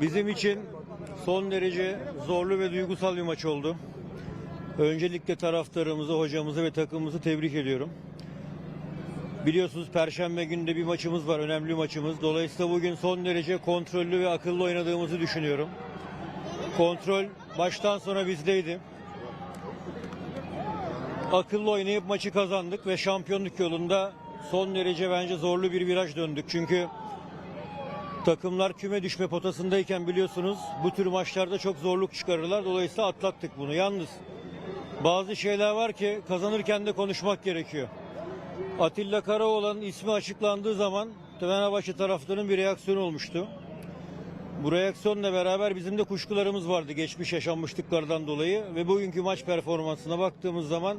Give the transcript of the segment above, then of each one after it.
Bizim için son derece zorlu ve duygusal bir maç oldu. Öncelikle taraftarımızı, hocamızı ve takımımızı tebrik ediyorum. Biliyorsunuz Perşembe günde bir maçımız var, önemli maçımız. Dolayısıyla bugün son derece kontrollü ve akıllı oynadığımızı düşünüyorum. Kontrol baştan sona bizdeydi. Akıllı oynayıp maçı kazandık ve şampiyonluk yolunda son derece bence zorlu bir viraj döndük. Çünkü takımlar küme düşme potasındayken biliyorsunuz bu tür maçlarda çok zorluk çıkarırlar. Dolayısıyla atlattık bunu. Yalnız bazı şeyler var ki kazanırken de konuşmak gerekiyor. Atilla Karaoğlan'ın ismi açıklandığı zaman Fenerbahçe taraftarının bir reaksiyonu olmuştu. Bu reaksiyonla beraber bizim de kuşkularımız vardı geçmiş yaşanmışlıklardan dolayı ve bugünkü maç performansına baktığımız zaman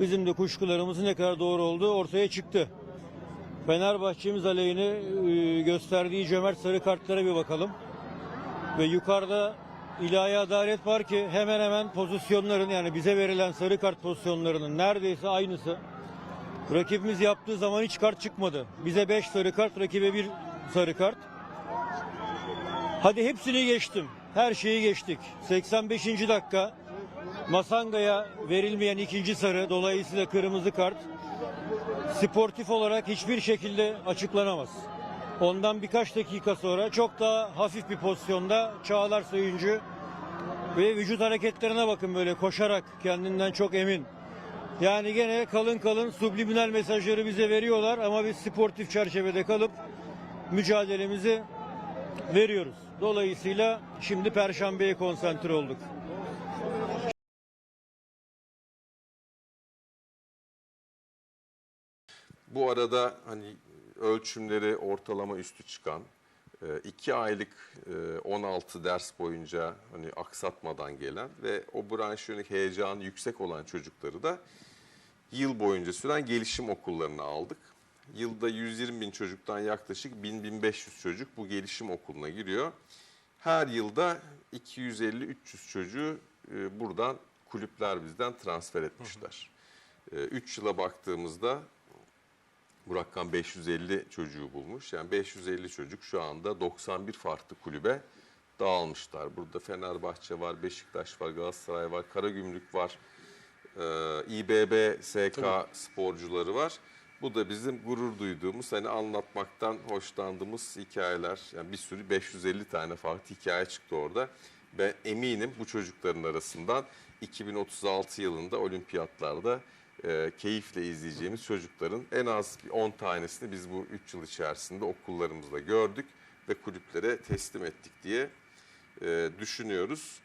bizim de kuşkularımızın ne kadar doğru olduğu ortaya çıktı. Fenerbahçe'miz aleyhine e, gösterdiği cömert sarı kartlara bir bakalım. Ve yukarıda ilahi adalet var ki hemen hemen pozisyonların yani bize verilen sarı kart pozisyonlarının neredeyse aynısı. Rakibimiz yaptığı zaman hiç kart çıkmadı. Bize 5 sarı kart, rakibe 1 sarı kart. Hadi hepsini geçtim. Her şeyi geçtik. 85. dakika Masanga'ya verilmeyen ikinci sarı dolayısıyla kırmızı kart sportif olarak hiçbir şekilde açıklanamaz. Ondan birkaç dakika sonra çok daha hafif bir pozisyonda Çağlar Söyüncü ve vücut hareketlerine bakın böyle koşarak kendinden çok emin. Yani gene kalın kalın subliminal mesajları bize veriyorlar ama biz sportif çerçevede kalıp mücadelemizi veriyoruz. Dolayısıyla şimdi Perşembe'ye konsantre olduk. Bu arada hani ölçümleri ortalama üstü çıkan, e, iki aylık e, 16 ders boyunca hani aksatmadan gelen ve o branşiyonik heyecanı yüksek olan çocukları da yıl boyunca süren gelişim okullarına aldık. Yılda 120 bin çocuktan yaklaşık 1000-1500 çocuk bu gelişim okuluna giriyor. Her yılda 250-300 çocuğu e, buradan kulüpler bizden transfer etmişler. 3 yıla baktığımızda bu rakam 550 çocuğu bulmuş. Yani 550 çocuk şu anda 91 farklı kulübe dağılmışlar. Burada Fenerbahçe var, Beşiktaş var, Galatasaray var, Karagümrük var, e, İBB, SK sporcuları var. Bu da bizim gurur duyduğumuz, hani anlatmaktan hoşlandığımız hikayeler. Yani bir sürü 550 tane farklı hikaye çıktı orada. Ben eminim bu çocukların arasından 2036 yılında olimpiyatlarda e, keyifle izleyeceğimiz çocukların en az bir 10 tanesini biz bu 3 yıl içerisinde okullarımızda gördük ve kulüplere teslim ettik diye e, düşünüyoruz.